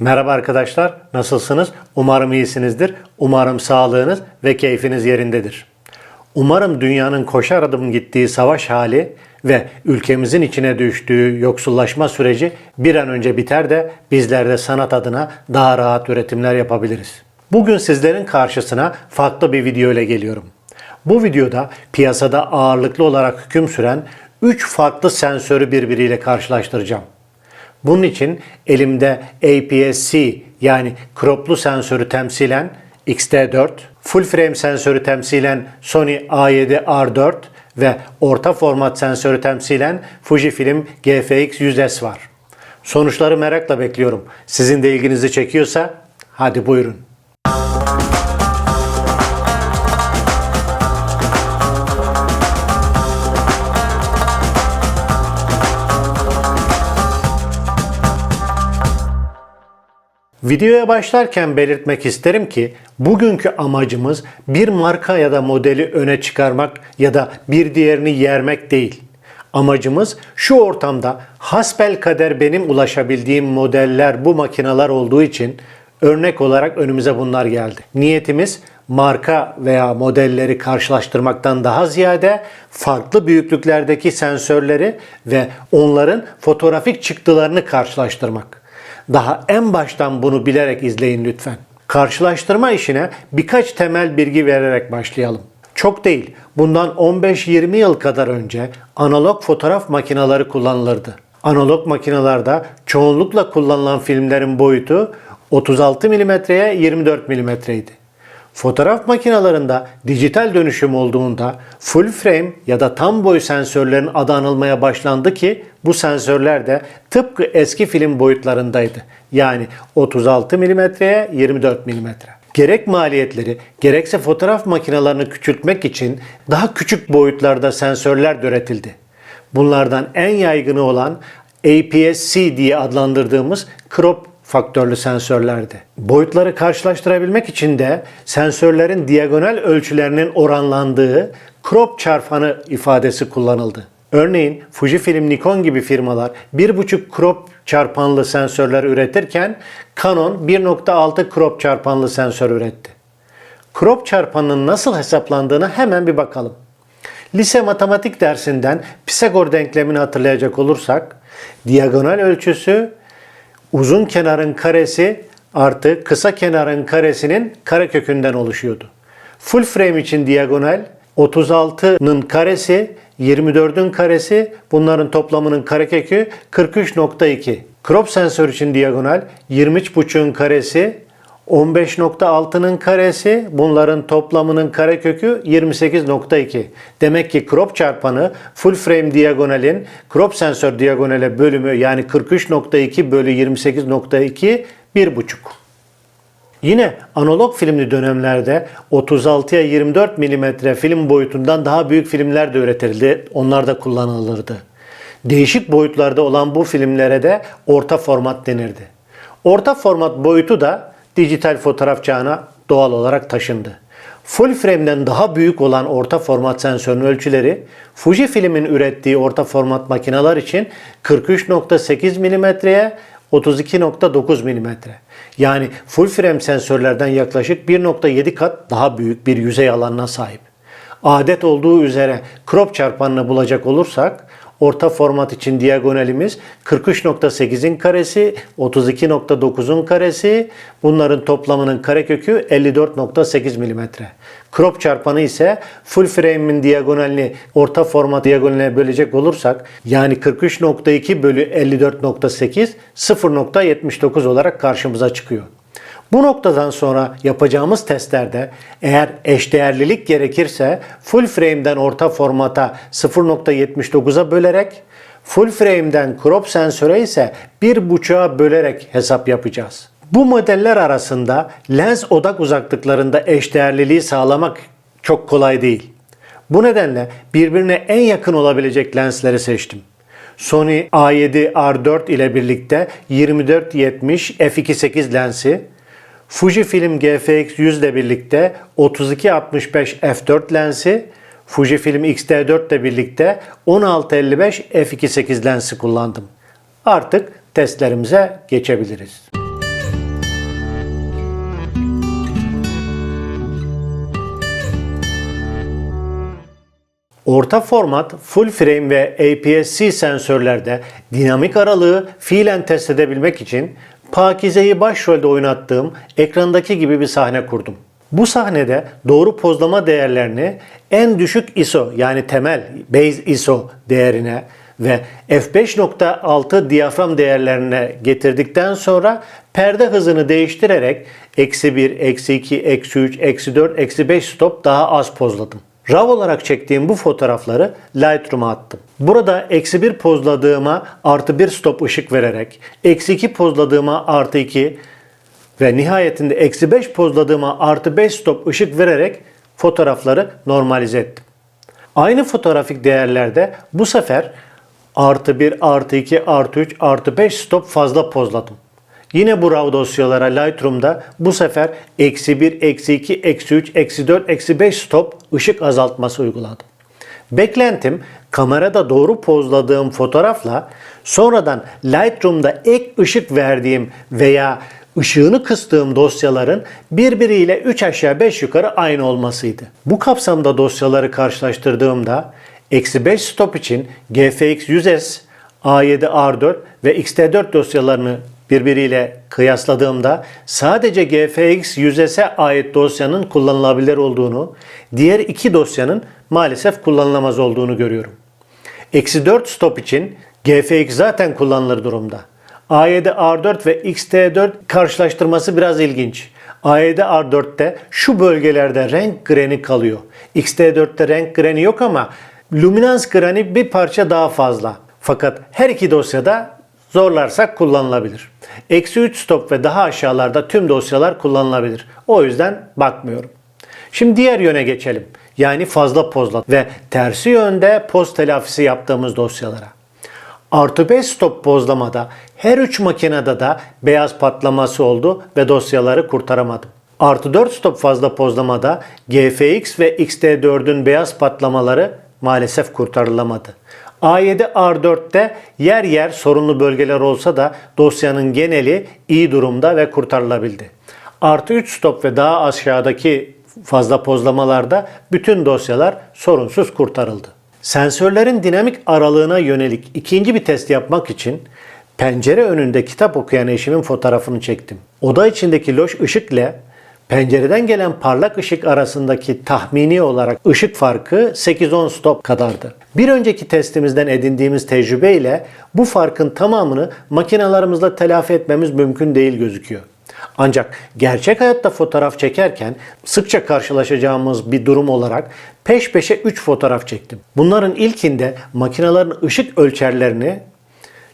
Merhaba arkadaşlar, nasılsınız? Umarım iyisinizdir. Umarım sağlığınız ve keyfiniz yerindedir. Umarım dünyanın koşar adım gittiği savaş hali ve ülkemizin içine düştüğü yoksullaşma süreci bir an önce biter de bizler de sanat adına daha rahat üretimler yapabiliriz. Bugün sizlerin karşısına farklı bir video ile geliyorum. Bu videoda piyasada ağırlıklı olarak hüküm süren 3 farklı sensörü birbiriyle karşılaştıracağım. Bunun için elimde APS-C yani kroplu sensörü temsilen X-T4, full frame sensörü temsilen Sony A7R4 ve orta format sensörü temsilen Fujifilm GFX 100S var. Sonuçları merakla bekliyorum. Sizin de ilginizi çekiyorsa hadi buyurun. Videoya başlarken belirtmek isterim ki bugünkü amacımız bir marka ya da modeli öne çıkarmak ya da bir diğerini yermek değil. Amacımız şu ortamda hasbel kader benim ulaşabildiğim modeller bu makineler olduğu için örnek olarak önümüze bunlar geldi. Niyetimiz marka veya modelleri karşılaştırmaktan daha ziyade farklı büyüklüklerdeki sensörleri ve onların fotoğrafik çıktılarını karşılaştırmak. Daha en baştan bunu bilerek izleyin lütfen. Karşılaştırma işine birkaç temel bilgi vererek başlayalım. Çok değil, bundan 15-20 yıl kadar önce analog fotoğraf makineleri kullanılırdı. Analog makinalarda çoğunlukla kullanılan filmlerin boyutu 36 mm'ye 24 mm'ydi. Fotoğraf makinalarında dijital dönüşüm olduğunda full frame ya da tam boy sensörlerin adı anılmaya başlandı ki bu sensörler de tıpkı eski film boyutlarındaydı. Yani 36 mm'ye 24 mm. Gerek maliyetleri gerekse fotoğraf makinelerini küçültmek için daha küçük boyutlarda sensörler üretildi. Bunlardan en yaygını olan APS-C diye adlandırdığımız crop faktörlü sensörlerdi. Boyutları karşılaştırabilmek için de sensörlerin diagonal ölçülerinin oranlandığı crop çarpanı ifadesi kullanıldı. Örneğin Fujifilm, Nikon gibi firmalar 1.5 crop çarpanlı sensörler üretirken Canon 1.6 crop çarpanlı sensör üretti. Crop çarpanının nasıl hesaplandığını hemen bir bakalım. Lise matematik dersinden Pisagor denklemini hatırlayacak olursak diagonal ölçüsü uzun kenarın karesi artı kısa kenarın karesinin karekökünden oluşuyordu. Full frame için diagonal 36'nın karesi 24'ün karesi bunların toplamının karekökü 43.2. Crop sensör için diagonal 23.5'ün karesi 15.6'nın karesi bunların toplamının karekökü 28.2. Demek ki crop çarpanı full frame diagonalin crop sensör diagonale bölümü yani 43.2 bölü 28.2 1.5. Yine analog filmli dönemlerde 36'ya 24 mm film boyutundan daha büyük filmler de üretildi. Onlar da kullanılırdı. Değişik boyutlarda olan bu filmlere de orta format denirdi. Orta format boyutu da dijital fotoğraf çağına doğal olarak taşındı. Full frame'den daha büyük olan orta format sensörün ölçüleri Fujifilm'in ürettiği orta format makineler için 43.8 mm'ye 32.9 mm. Yani full frame sensörlerden yaklaşık 1.7 kat daha büyük bir yüzey alanına sahip. Adet olduğu üzere crop çarpanını bulacak olursak orta format için diagonalimiz 43.8'in karesi, 32.9'un karesi, bunların toplamının karekökü 54.8 mm. Crop çarpanı ise full frame'in diagonalini orta format diagonaline bölecek olursak yani 43.2 bölü 54.8 0.79 olarak karşımıza çıkıyor. Bu noktadan sonra yapacağımız testlerde eğer eşdeğerlilik gerekirse full frame'den orta formata 0.79'a bölerek full frame'den crop sensöre ise 1.5'a bölerek hesap yapacağız. Bu modeller arasında lens odak uzaklıklarında eşdeğerliliği sağlamak çok kolay değil. Bu nedenle birbirine en yakın olabilecek lensleri seçtim. Sony A7R4 ile birlikte 24-70 f2.8 lensi, Fujifilm GFX 100 ile birlikte 3265 f4 lensi, Fujifilm X-T4 ile birlikte 1655 f2.8 lensi kullandım. Artık testlerimize geçebiliriz. Orta format, full frame ve APS-C sensörlerde dinamik aralığı fiilen test edebilmek için Pakize'yi başrolde oynattığım ekrandaki gibi bir sahne kurdum. Bu sahnede doğru pozlama değerlerini en düşük ISO yani temel base ISO değerine ve f5.6 diyafram değerlerine getirdikten sonra perde hızını değiştirerek eksi 1, eksi 2, eksi 3, eksi 4, eksi 5 stop daha az pozladım. RAW olarak çektiğim bu fotoğrafları Lightroom'a attım. Burada eksi 1 pozladığıma artı 1 stop ışık vererek, eksi 2 pozladığıma artı 2 ve nihayetinde eksi 5 pozladığıma artı 5 stop ışık vererek fotoğrafları normalize ettim. Aynı fotoğrafik değerlerde bu sefer artı 1, artı 2, artı 3, artı 5 stop fazla pozladım. Yine bu RAW dosyalara Lightroom'da bu sefer eksi 1, eksi 2, eksi 3, eksi 4, eksi 5 stop ışık azaltması uyguladım. Beklentim kamerada doğru pozladığım fotoğrafla sonradan Lightroom'da ek ışık verdiğim veya ışığını kıstığım dosyaların birbiriyle 3 aşağı 5 yukarı aynı olmasıydı. Bu kapsamda dosyaları karşılaştırdığımda eksi 5 stop için GFX 100S, A7R4 ve XT4 dosyalarını birbiriyle kıyasladığımda sadece GFX 100S'e ait dosyanın kullanılabilir olduğunu, diğer iki dosyanın maalesef kullanılamaz olduğunu görüyorum. Eksi 4 stop için GFX zaten kullanılır durumda. A7R4 ve XT4 karşılaştırması biraz ilginç. A7R4'te şu bölgelerde renk greni kalıyor. XT4'te renk greni yok ama luminans greni bir parça daha fazla. Fakat her iki dosyada zorlarsak kullanılabilir. Eksi 3 stop ve daha aşağılarda tüm dosyalar kullanılabilir. O yüzden bakmıyorum. Şimdi diğer yöne geçelim. Yani fazla pozla ve tersi yönde poz telafisi yaptığımız dosyalara. Artı 5 stop pozlamada her üç makinede de beyaz patlaması oldu ve dosyaları kurtaramadım. Artı 4 stop fazla pozlamada GFX ve XT4'ün beyaz patlamaları maalesef kurtarılamadı. A7R4'te yer yer sorunlu bölgeler olsa da dosyanın geneli iyi durumda ve kurtarılabildi. Artı 3 stop ve daha aşağıdaki fazla pozlamalarda bütün dosyalar sorunsuz kurtarıldı. Sensörlerin dinamik aralığına yönelik ikinci bir test yapmak için pencere önünde kitap okuyan eşimin fotoğrafını çektim. Oda içindeki loş ışık ile pencereden gelen parlak ışık arasındaki tahmini olarak ışık farkı 8-10 stop kadardı. Bir önceki testimizden edindiğimiz tecrübe ile bu farkın tamamını makinalarımızla telafi etmemiz mümkün değil gözüküyor. Ancak gerçek hayatta fotoğraf çekerken sıkça karşılaşacağımız bir durum olarak peş peşe 3 fotoğraf çektim. Bunların ilkinde makinelerin ışık ölçerlerini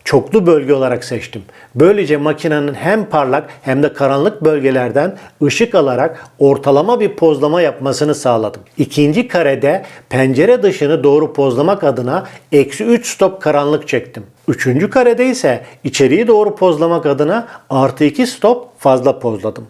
çoklu bölge olarak seçtim. Böylece makinenin hem parlak hem de karanlık bölgelerden ışık alarak ortalama bir pozlama yapmasını sağladım. İkinci karede pencere dışını doğru pozlamak adına eksi 3 stop karanlık çektim. Üçüncü karede ise içeriği doğru pozlamak adına artı 2 stop fazla pozladım.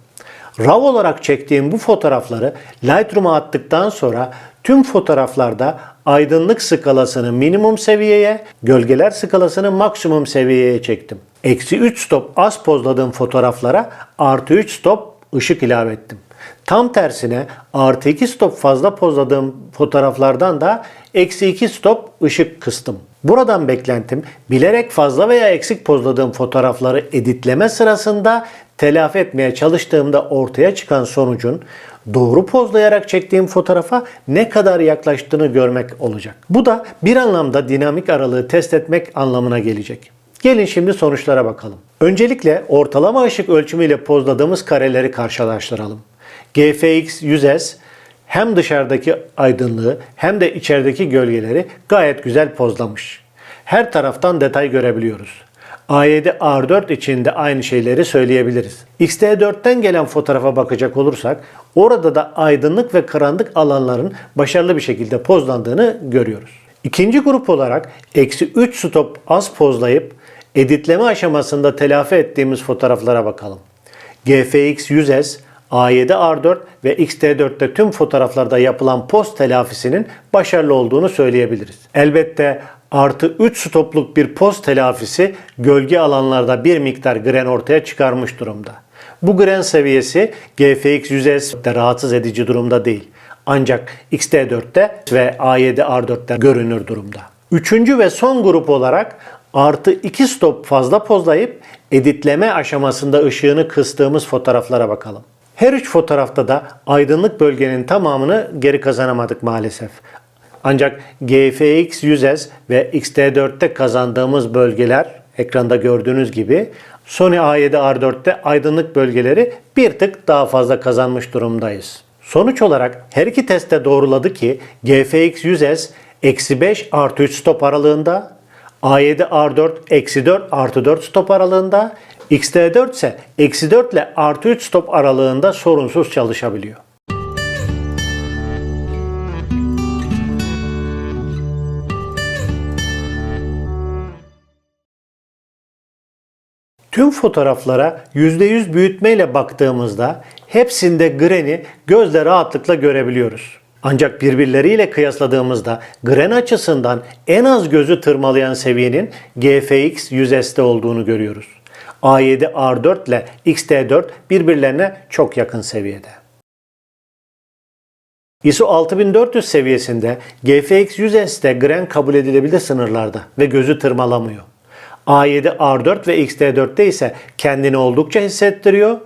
RAW olarak çektiğim bu fotoğrafları Lightroom'a attıktan sonra tüm fotoğraflarda aydınlık skalasını minimum seviyeye, gölgeler skalasını maksimum seviyeye çektim. Eksi 3 stop az pozladığım fotoğraflara artı 3 stop ışık ilave ettim. Tam tersine artı 2 stop fazla pozladığım fotoğraflardan da eksi 2 stop ışık kıstım. Buradan beklentim bilerek fazla veya eksik pozladığım fotoğrafları editleme sırasında telafi etmeye çalıştığımda ortaya çıkan sonucun doğru pozlayarak çektiğim fotoğrafa ne kadar yaklaştığını görmek olacak. Bu da bir anlamda dinamik aralığı test etmek anlamına gelecek. Gelin şimdi sonuçlara bakalım. Öncelikle ortalama ışık ölçümüyle pozladığımız kareleri karşılaştıralım. GFX 100S hem dışarıdaki aydınlığı hem de içerideki gölgeleri gayet güzel pozlamış. Her taraftan detay görebiliyoruz. A7 R4 için de aynı şeyleri söyleyebiliriz. XT4'ten gelen fotoğrafa bakacak olursak orada da aydınlık ve karanlık alanların başarılı bir şekilde pozlandığını görüyoruz. İkinci grup olarak eksi 3 stop az pozlayıp editleme aşamasında telafi ettiğimiz fotoğraflara bakalım. GFX 100S, A7R4 ve XT4'te tüm fotoğraflarda yapılan post telafisinin başarılı olduğunu söyleyebiliriz. Elbette artı 3 stopluk bir post telafisi gölge alanlarda bir miktar gren ortaya çıkarmış durumda. Bu gren seviyesi GFX 100S'de rahatsız edici durumda değil. Ancak XT4'te ve A7R4'te görünür durumda. Üçüncü ve son grup olarak artı 2 stop fazla pozlayıp editleme aşamasında ışığını kıstığımız fotoğraflara bakalım. Her üç fotoğrafta da aydınlık bölgenin tamamını geri kazanamadık maalesef. Ancak GFX 100S ve XT4'te kazandığımız bölgeler ekranda gördüğünüz gibi Sony A7R4'te aydınlık bölgeleri bir tık daha fazla kazanmış durumdayız. Sonuç olarak her iki testte doğruladı ki GFX 100S eksi 5 artı 3 stop aralığında, A7R4 eksi 4 artı 4 stop aralığında, XT4 ise eksi 4 ile artı 3 stop aralığında sorunsuz çalışabiliyor. Tüm fotoğraflara %100 büyütmeyle baktığımızda hepsinde greni gözle rahatlıkla görebiliyoruz. Ancak birbirleriyle kıyasladığımızda gren açısından en az gözü tırmalayan seviyenin GFX 100S'te olduğunu görüyoruz. A7 R4 ile XT4 birbirlerine çok yakın seviyede. ISO 6400 seviyesinde GFX 100S'te gren kabul edilebilir sınırlarda ve gözü tırmalamıyor. A7 R4 ve XT4'te ise kendini oldukça hissettiriyor.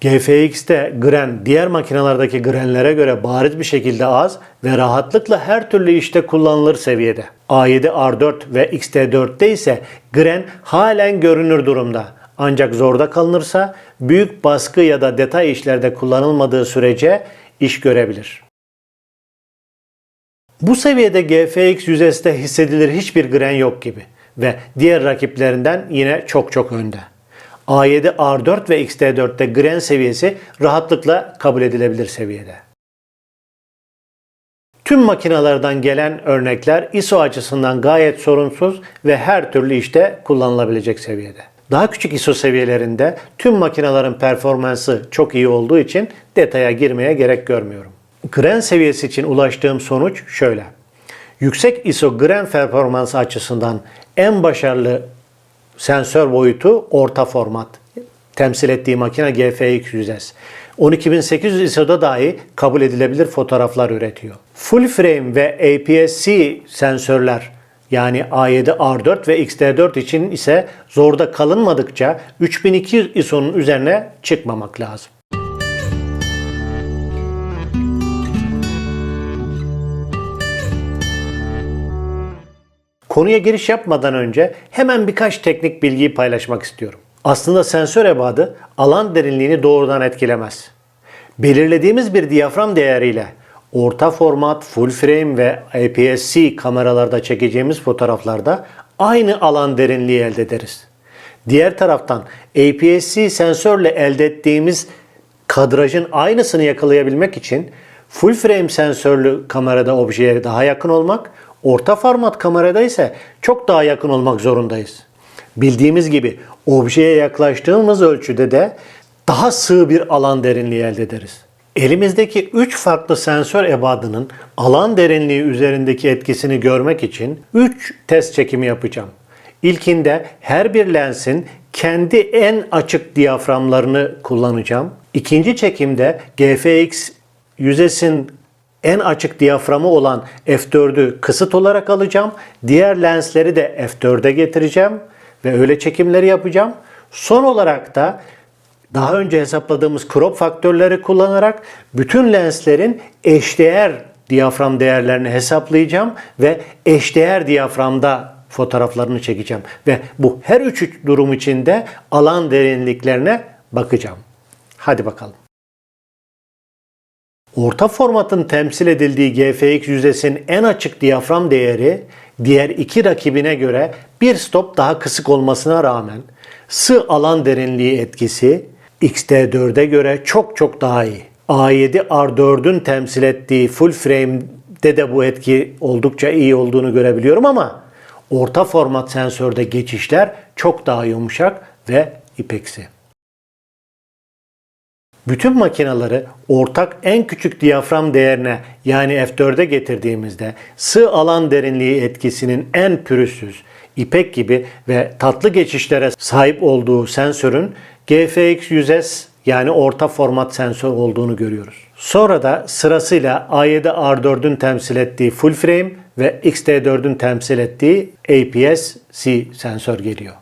GFX'te gren diğer makinelerdeki grenlere göre bariz bir şekilde az ve rahatlıkla her türlü işte kullanılır seviyede. A7 R4 ve XT4'te ise gren halen görünür durumda. Ancak zorda kalınırsa büyük baskı ya da detay işlerde kullanılmadığı sürece iş görebilir. Bu seviyede GFX 100S'te hissedilir hiçbir gren yok gibi ve diğer rakiplerinden yine çok çok önde. A7 R4 ve XT4'te gren seviyesi rahatlıkla kabul edilebilir seviyede. Tüm makinalardan gelen örnekler ISO açısından gayet sorunsuz ve her türlü işte kullanılabilecek seviyede. Daha küçük ISO seviyelerinde tüm makinelerin performansı çok iyi olduğu için detaya girmeye gerek görmüyorum. Gren seviyesi için ulaştığım sonuç şöyle. Yüksek ISO gren performansı açısından en başarılı sensör boyutu orta format. Temsil ettiği makine GFX 100S. 12800 ISO'da dahi kabul edilebilir fotoğraflar üretiyor. Full frame ve APS-C sensörler yani A7 R4 ve XT4 için ise zorda kalınmadıkça 3200 ISO'nun üzerine çıkmamak lazım. Konuya giriş yapmadan önce hemen birkaç teknik bilgiyi paylaşmak istiyorum. Aslında sensör ebadı alan derinliğini doğrudan etkilemez. Belirlediğimiz bir diyafram değeriyle orta format, full frame ve APS-C kameralarda çekeceğimiz fotoğraflarda aynı alan derinliği elde ederiz. Diğer taraftan APS-C sensörle elde ettiğimiz kadrajın aynısını yakalayabilmek için full frame sensörlü kamerada objeye daha yakın olmak, orta format kamerada ise çok daha yakın olmak zorundayız. Bildiğimiz gibi objeye yaklaştığımız ölçüde de daha sığ bir alan derinliği elde ederiz. Elimizdeki 3 farklı sensör ebadının alan derinliği üzerindeki etkisini görmek için 3 test çekimi yapacağım. İlkinde her bir lensin kendi en açık diyaframlarını kullanacağım. İkinci çekimde GFX yüzesin en açık diyaframı olan f4'ü kısıt olarak alacağım. Diğer lensleri de f4'e getireceğim ve öyle çekimleri yapacağım. Son olarak da daha önce hesapladığımız crop faktörleri kullanarak bütün lenslerin eşdeğer diyafram değerlerini hesaplayacağım ve eşdeğer diyaframda fotoğraflarını çekeceğim ve bu her üç durum içinde alan derinliklerine bakacağım. Hadi bakalım. Orta formatın temsil edildiği GFX yüzesinin en açık diyafram değeri diğer iki rakibine göre bir stop daha kısık olmasına rağmen sığ alan derinliği etkisi XT4'e göre çok çok daha iyi. A7 R4'ün temsil ettiği full frame'de de bu etki oldukça iyi olduğunu görebiliyorum ama orta format sensörde geçişler çok daha yumuşak ve ipeksi. Bütün makinaları ortak en küçük diyafram değerine yani F4'e getirdiğimizde sığ alan derinliği etkisinin en pürüzsüz, ipek gibi ve tatlı geçişlere sahip olduğu sensörün GFX 100S yani orta format sensör olduğunu görüyoruz. Sonra da sırasıyla A7R4'ün temsil ettiği full frame ve XT4'ün temsil ettiği APS-C sensör geliyor.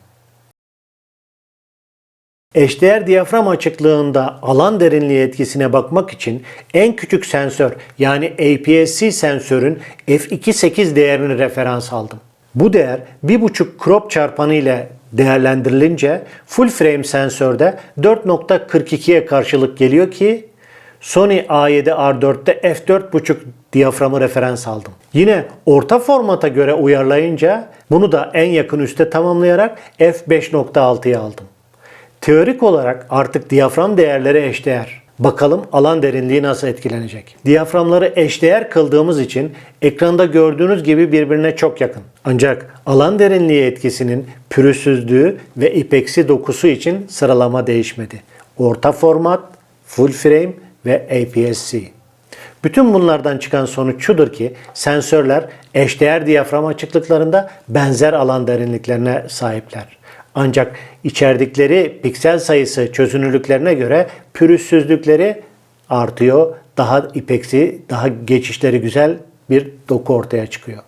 Eşdeğer diyafram açıklığında alan derinliği etkisine bakmak için en küçük sensör yani APS-C sensörün f2.8 değerini referans aldım. Bu değer 1.5 crop çarpanı ile değerlendirilince full frame sensörde 4.42'ye karşılık geliyor ki Sony A7R4'te f4.5 diyaframı referans aldım. Yine orta formata göre uyarlayınca bunu da en yakın üste tamamlayarak f5.6'ya aldım. Teorik olarak artık diyafram değerleri eşdeğer. Bakalım alan derinliği nasıl etkilenecek? Diyaframları eşdeğer kıldığımız için ekranda gördüğünüz gibi birbirine çok yakın. Ancak alan derinliği etkisinin pürüzsüzlüğü ve ipeksi dokusu için sıralama değişmedi. Orta format, full frame ve APS-C. Bütün bunlardan çıkan sonuç şudur ki sensörler eşdeğer diyafram açıklıklarında benzer alan derinliklerine sahipler. Ancak içerdikleri piksel sayısı çözünürlüklerine göre pürüzsüzlükleri artıyor. Daha ipeksi, daha geçişleri güzel bir doku ortaya çıkıyor.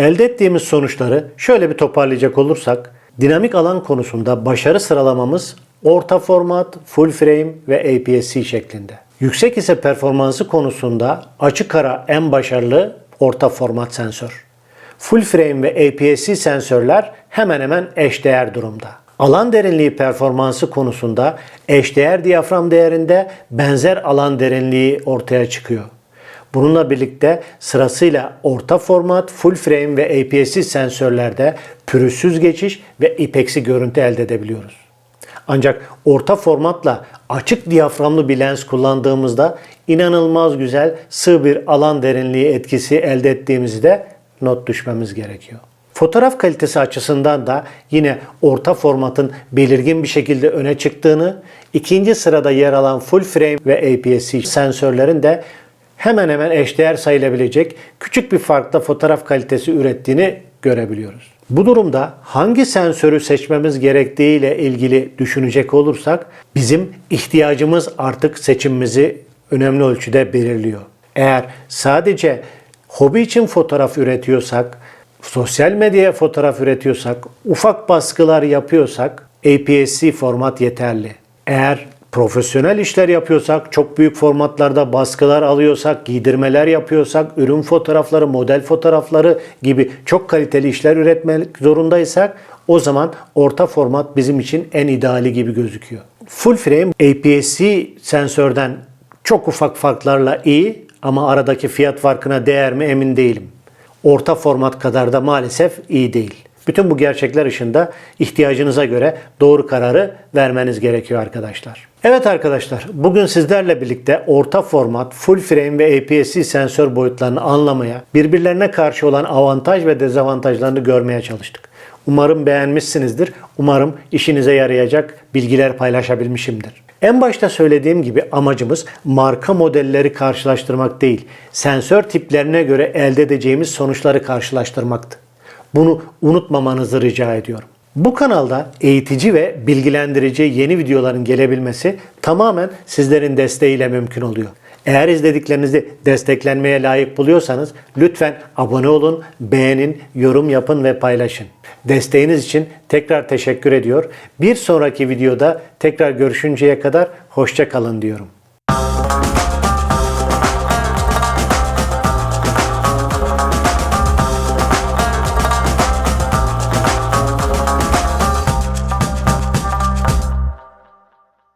Elde ettiğimiz sonuçları şöyle bir toparlayacak olursak, dinamik alan konusunda başarı sıralamamız orta format, full frame ve APS-C şeklinde. Yüksek ise performansı konusunda açık ara en başarılı orta format sensör. Full frame ve APS-C sensörler hemen hemen eşdeğer durumda. Alan derinliği performansı konusunda eşdeğer diyafram değerinde benzer alan derinliği ortaya çıkıyor. Bununla birlikte sırasıyla orta format, full frame ve APS-C sensörlerde pürüzsüz geçiş ve ipeksi görüntü elde edebiliyoruz. Ancak orta formatla açık diyaframlı bir lens kullandığımızda inanılmaz güzel sığ bir alan derinliği etkisi elde ettiğimizi de not düşmemiz gerekiyor. Fotoğraf kalitesi açısından da yine orta formatın belirgin bir şekilde öne çıktığını, ikinci sırada yer alan full frame ve APS-C sensörlerin de hemen hemen eşdeğer sayılabilecek küçük bir farkla fotoğraf kalitesi ürettiğini görebiliyoruz. Bu durumda hangi sensörü seçmemiz gerektiği ile ilgili düşünecek olursak bizim ihtiyacımız artık seçimimizi önemli ölçüde belirliyor. Eğer sadece hobi için fotoğraf üretiyorsak, sosyal medyaya fotoğraf üretiyorsak, ufak baskılar yapıyorsak APS-C format yeterli. Eğer profesyonel işler yapıyorsak, çok büyük formatlarda baskılar alıyorsak, giydirmeler yapıyorsak, ürün fotoğrafları, model fotoğrafları gibi çok kaliteli işler üretmek zorundaysak o zaman orta format bizim için en ideali gibi gözüküyor. Full frame APS-C sensörden çok ufak farklarla iyi ama aradaki fiyat farkına değer mi emin değilim. Orta format kadar da maalesef iyi değil. Bütün bu gerçekler ışığında ihtiyacınıza göre doğru kararı vermeniz gerekiyor arkadaşlar. Evet arkadaşlar, bugün sizlerle birlikte orta format, full frame ve APS-C sensör boyutlarını anlamaya, birbirlerine karşı olan avantaj ve dezavantajlarını görmeye çalıştık. Umarım beğenmişsinizdir. Umarım işinize yarayacak bilgiler paylaşabilmişimdir. En başta söylediğim gibi amacımız marka modelleri karşılaştırmak değil, sensör tiplerine göre elde edeceğimiz sonuçları karşılaştırmaktı. Bunu unutmamanızı rica ediyorum. Bu kanalda eğitici ve bilgilendirici yeni videoların gelebilmesi tamamen sizlerin desteğiyle mümkün oluyor. Eğer izlediklerinizi desteklenmeye layık buluyorsanız lütfen abone olun, beğenin, yorum yapın ve paylaşın. Desteğiniz için tekrar teşekkür ediyor. Bir sonraki videoda tekrar görüşünceye kadar hoşça kalın diyorum.